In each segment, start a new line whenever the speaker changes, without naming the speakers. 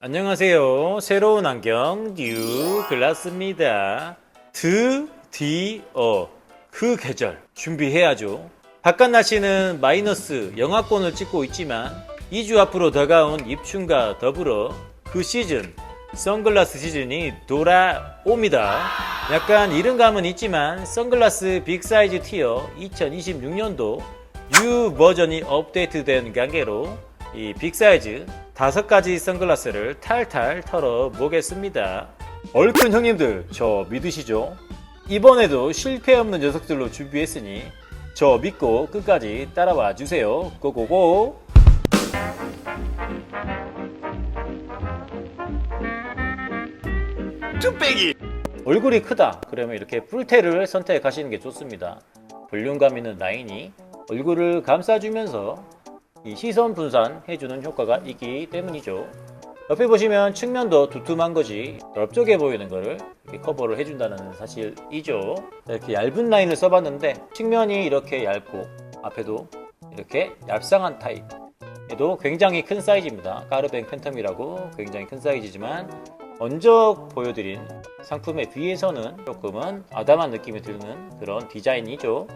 안녕하세요. 새로운 안경 뉴 글라스입니다. 드디어 그 계절 준비해야죠. 바깥 날씨는 마이너스 영하권을 찍고 있지만 2주 앞으로 다가온 입춘과 더불어 그 시즌 선글라스 시즌이 돌아옵니다. 약간 이른 감은 있지만 선글라스 빅사이즈 티어 2026년도 U 버전이 업데이트된 관계로 이 빅사이즈 다섯 가지 선글라스를 탈탈 털어 보겠습니다. 얼큰 형님들 저 믿으시죠? 이번에도 실패 없는 녀석들로 준비했으니 저 믿고 끝까지 따라와 주세요. 고고고! 쭈빼기! 얼굴이 크다. 그러면 이렇게 풀테를 선택하시는 게 좋습니다. 볼륨감 있는 라인이 얼굴을 감싸주면서 이 시선 분산해주는 효과가 있기 때문이죠. 옆에 보시면 측면도 두툼한 거지 넓적해 보이는 거를 커버를 해준다는 사실이죠. 이렇게 얇은 라인을 써봤는데 측면이 이렇게 얇고 앞에도 이렇게 얇상한 타입. 얘도 굉장히 큰 사이즈입니다. 까르뱅 팬텀이라고 굉장히 큰 사이즈지만 먼저 보여드린 상품에 비해서는 조금은 아담한 느낌이 드는 그런 디자인이죠.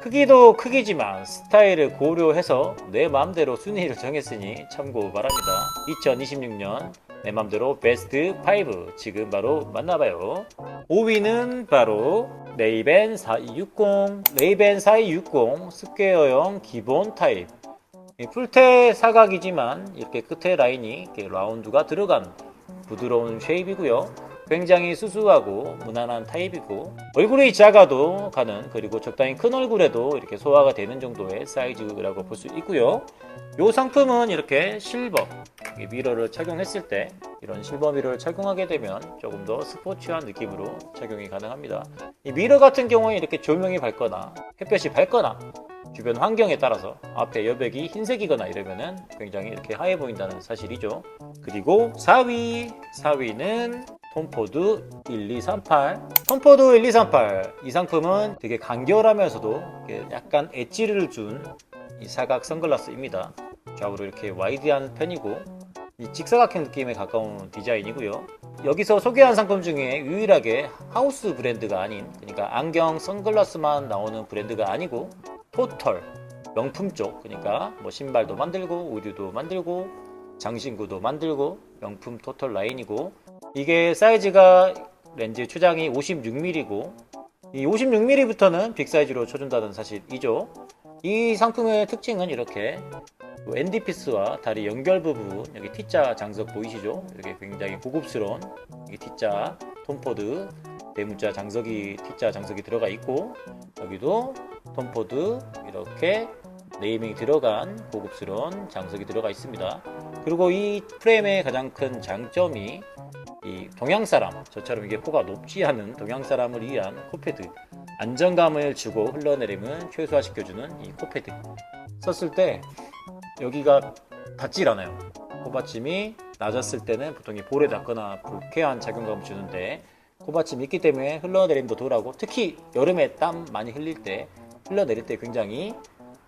크기도 크기지만 스타일을 고려해서 내 마음대로 순위를 정했으니 참고 바랍니다. 2026년 내 맘대로 베스트 5 지금 바로 만나봐요. 5위는 바로 레이벤 4260 레이벤 4260 스퀘어형 기본 타입 이 풀테 사각이지만 이렇게 끝에 라인이 이렇게 라운드가 들어간 부드러운 쉐입이고요. 굉장히 수수하고 무난한 타입이고 얼굴이 작아도 가는 그리고 적당히 큰 얼굴에도 이렇게 소화가 되는 정도의 사이즈라고 볼 수 있고요. 이 상품은 이렇게 실버 이 미러를 착용했을 때 이런 실버 미러를 착용하게 되면 조금 더 스포츠한 느낌으로 착용이 가능합니다. 이 미러 같은 경우에 이렇게 조명이 밝거나 햇볕이 밝거나 주변 환경에 따라서 앞에 여백이 흰색이거나 이러면은 굉장히 이렇게 하얘 보인다는 사실이죠. 그리고 4위, 4위는 톰포드 1238. 톰포드 1238. 이 상품은 되게 간결하면서도 약간 엣지를 준 이 사각 선글라스입니다. 좌우로 이렇게 와이드한 편이고 이 직사각형 느낌에 가까운 디자인이고요. 여기서 소개한 상품 중에 유일하게 하우스 브랜드가 아닌 그러니까 안경 선글라스만 나오는 브랜드가 아니고 토털 명품 쪽 그러니까 뭐 신발도 만들고 의류도 만들고 장신구도 만들고 명품 토털 라인이고 이게 사이즈가 렌즈 추장이 56mm고 이 56mm부터는 빅 사이즈로 쳐준다는 사실이죠. 이 상품의 특징은 이렇게 뭐 엔디피스와 다리 연결 부분 여기 T자 장석 보이시죠? 이렇게 굉장히 고급스러운 이 T자 톰포드 대문자 장석이 T자 장석이 들어가 있고 여기도 톰포드 이렇게 네이밍이 들어간 고급스러운 장석이 들어가 있습니다. 그리고 이 프레임의 가장 큰 장점이 이 동양 사람 저처럼 이게 코가 높지 않은 동양 사람을 위한 코패드 안정감을 주고 흘러내림을 최소화시켜주는 이 코패드 썼을 때 여기가 닿질 않아요. 코받침이 낮았을 때는 보통 이 볼에 닿거나 불쾌한 작용감을 주는데 코받침이 있기 때문에 흘러내림도 덜하고 특히 여름에 땀 많이 흘릴 때 흘러내릴 때 굉장히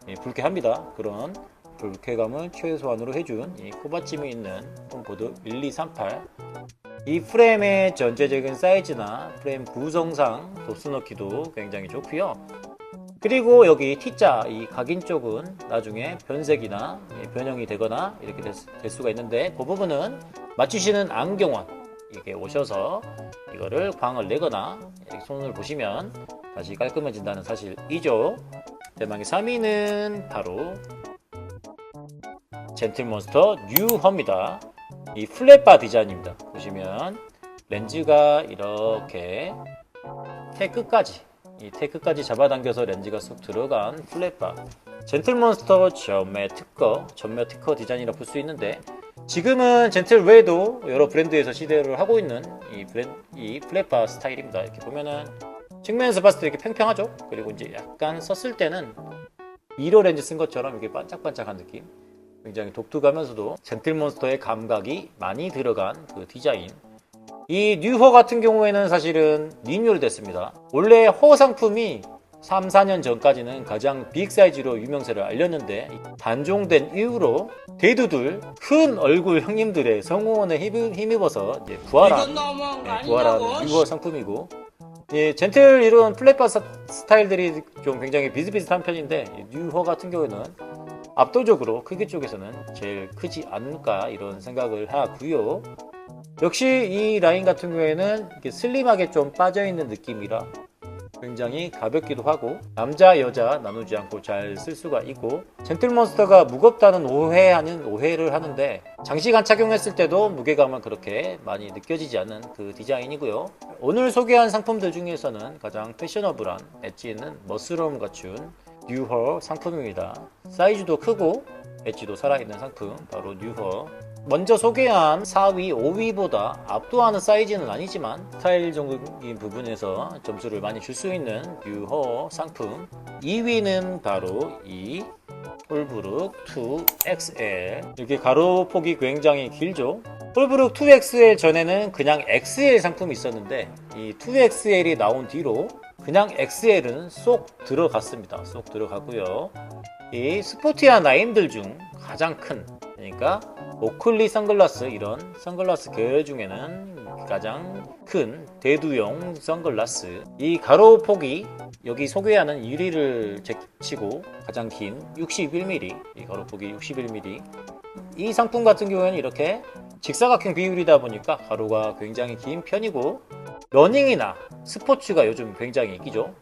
예, 불쾌합니다. 그런 불쾌감을 최소한으로 해준 이 코받침이 있는 홈보드 1238. 이 프레임의 전체적인 사이즈나 프레임 구성상 도수 넣기도 굉장히 좋고요. 그리고 여기 T자 이 각인 쪽은 나중에 변색이나 예, 변형이 되거나 이렇게 될, 수가 있는데 그 부분은 맞추시는 안경원 이게 오셔서 이거를 광을 내거나 이렇게 손을 보시면 다시 깔끔해진다는 사실이죠. 대망의 3위는 바로 젠틀몬스터 뉴허입니다. 이 플랫바 디자인입니다. 보시면 렌즈가 이렇게 테 끝까지 이테 끝까지 잡아당겨서 렌즈가 쏙 들어간 플랫바 젠틀몬스터 전매 특허 전매 특허 디자인이라 볼 수 있는데 지금은 젠틀 외에도 여러 브랜드에서 시대를 하고 있는 이 브랜 이 플랫바 스타일입니다. 이렇게 보면은 측면에서 봤을 때 이렇게 팽팽하죠. 그리고 이제 약간 썼을 때는 미러 렌즈 쓴 것처럼 이렇게 반짝반짝한 느낌. 굉장히 독특하면서도 젠틀몬스터의 감각이 많이 들어간 그 디자인. 이 뉴허 같은 경우에는 사실은 리뉴얼 됐습니다. 원래 허 상품이 3, 4년 전까지는 가장 빅 사이즈로 유명세를 알렸는데 단종된 이후로 대두들 큰 얼굴 형님들의 성공원에 힘입- 힘입어서 이제 부활한 네, 부활한. 유어 상품이고 예, 젠틀 이런 플랫바 사- 스타일들이 좀 굉장히 비슷비슷한 편인데 이 뉴허 같은 경우에는 압도적으로 크기 쪽에서는 제일 크지 않을까 이런 생각을 하고요. 역시 이 라인 같은 경우에는 슬림하게 좀 빠져 있는 느낌이라 굉장히 가볍기도 하고 남자 여자 나누지 않고 잘 쓸 수가 있고 젠틀몬스터가 무겁다는 오해하는 오해를 하는데 장시간 착용했을 때도 무게감은 그렇게 많이 느껴지지 않는 그 디자인이고요. 오늘 소개한 상품들 중에서는 가장 패셔너블한 엣지 있는 멋스러움 갖춘 뉴허 상품입니다. 사이즈도 크고 엣지도 살아있는 상품 바로 뉴허. 먼저 소개한 4위, 5위보다 압도하는 사이즈는 아니지만 스타일적인 부분에서 점수를 많이 줄 수 있는 뉴허 상품. 2위는 바로 이 홀브룩 2XL 이렇게 가로폭이 굉장히 길죠. 홀브룩 2XL 전에는 그냥 XL 상품이 있었는데 이 2XL이 나온 뒤로 그냥 XL은 쏙 들어갔습니다. 쏙 들어가고요. 이 스포티한 라인들 중 가장 큰 그러니까 오클리 선글라스 이런 선글라스 계열 중에는 가장 큰 대두용 선글라스. 이 가로 폭이 여기 소개하는 1위를 제치고 가장 긴 61mm 이 가로 폭이 61mm 이 상품 같은 경우에는 이렇게 직사각형 비율이다 보니까 가로가 굉장히 긴 편이고 러닝이나 스포츠가 요즘 굉장히 인기죠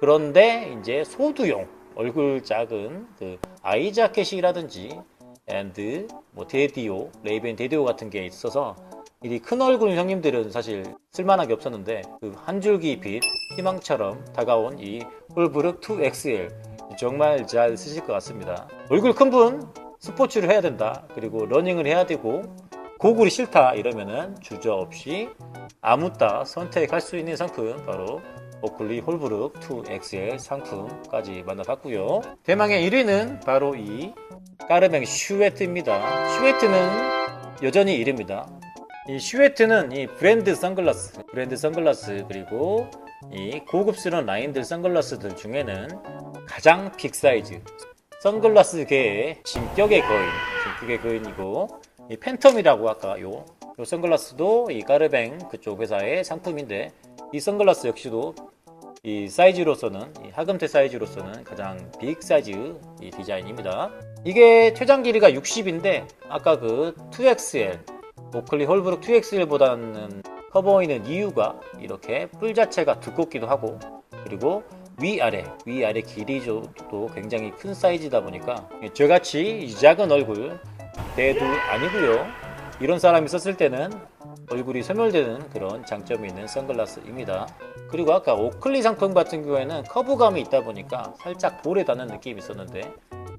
그런데 이제 소두용 얼굴 작은 그 아이 자켓이라든지 앤드 뭐 데디오 레이벤 데디오 같은 게 있어서 이 큰 얼굴 형님들은 사실 쓸만하게 없었는데 그 한 줄기 빛 희망처럼 다가온 이 홀브룩 2XL 정말 잘 쓰실 것 같습니다. 얼굴 큰 분 스포츠를 해야 된다 그리고 러닝을 해야 되고 고글이 싫다 이러면은 주저없이 아무따 선택할 수 있는 상품 바로 오클리 홀브룩 2XL 상품까지 만나봤고요. 대망의 1위는 바로 이 까르맹 슈웨트입니다. 슈웨트는 여전히 1위입니다. 이 슈웨트는 이 브랜드 선글라스, 브랜드 선글라스 그리고 이 고급스러운 라인들 선글라스들 중에는 가장 빅 사이즈 선글라스계의 진격의 거인, 진격의 거인이고 이 팬텀이라고 아까 요, 요 선글라스도 이 까르뱅 그쪽 회사의 상품인데 이 선글라스 역시도 이 사이즈로서는 이 하금테 사이즈로서는 가장 빅 사이즈 이 디자인입니다. 이게 최장 길이가 60인데 아까 그 2XL 오클리 홀브룩 2XL보다는 커 보이는 이유가 이렇게 뿔 자체가 두껍기도 하고 그리고 위아래 위아래 길이도 굉장히 큰 사이즈다 보니까 저같이 이 작은 얼굴 대도 아니고요. 이런 사람이 썼을 때는 얼굴이 소멸되는 그런 장점이 있는 선글라스입니다. 그리고 아까 오클리 상품 같은 경우에는 커브감이 있다 보니까 살짝 볼에 닿는 느낌이 있었는데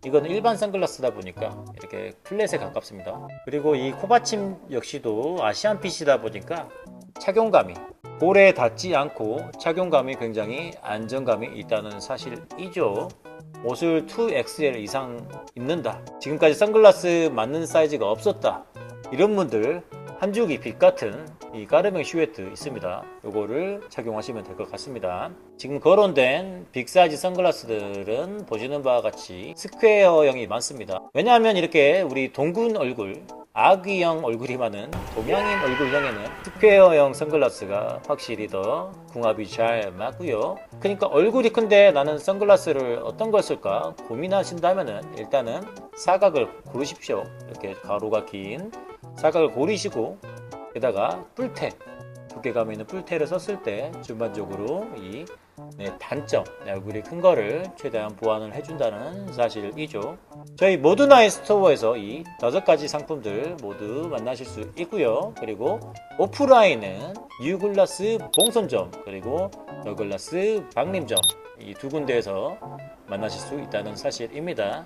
이거는 일반 선글라스다 보니까 이렇게 플랫에 가깝습니다. 그리고 이 코받침 역시도 아시안핏이다 보니까 착용감이 볼에 닿지 않고 착용감이 굉장히 안정감이 있다는 사실이죠. 옷을 2XL 이상 입는다. 지금까지 선글라스 맞는 사이즈가 없었다. 이런 분들 한 줄기 빛 같은 이 까르맹 슈웨트 있습니다. 요거를 착용하시면 될 것 같습니다. 지금 거론된 빅 사이즈 선글라스들은 보시는 바와 같이 스퀘어형이 많습니다. 왜냐하면 이렇게 우리 동군 얼굴, 아기형 얼굴이 많은 동양인 얼굴형에는 스퀘어형 선글라스가 확실히 더 궁합이 잘 맞고요. 그러니까 얼굴이 큰데 나는 선글라스를 어떤 걸 쓸까 고민하신다면은 일단은 사각을 고르십시오. 이렇게 가로가 긴 사각을 고르시고 게다가 뿔테 두께감 있는 뿔테를 썼을 때 전반적으로 이 네, 단점 네, 얼굴이 큰 거를 최대한 보완을 해준다는 사실이죠. 저희 모두나의 스토어에서 이 다섯 가지 상품들 모두 만나실 수 있고요. 그리고 오프라인은 유글라스 봉선점 그리고 더글라스 박림점 이 두 군데에서 만나실 수 있다는 사실입니다.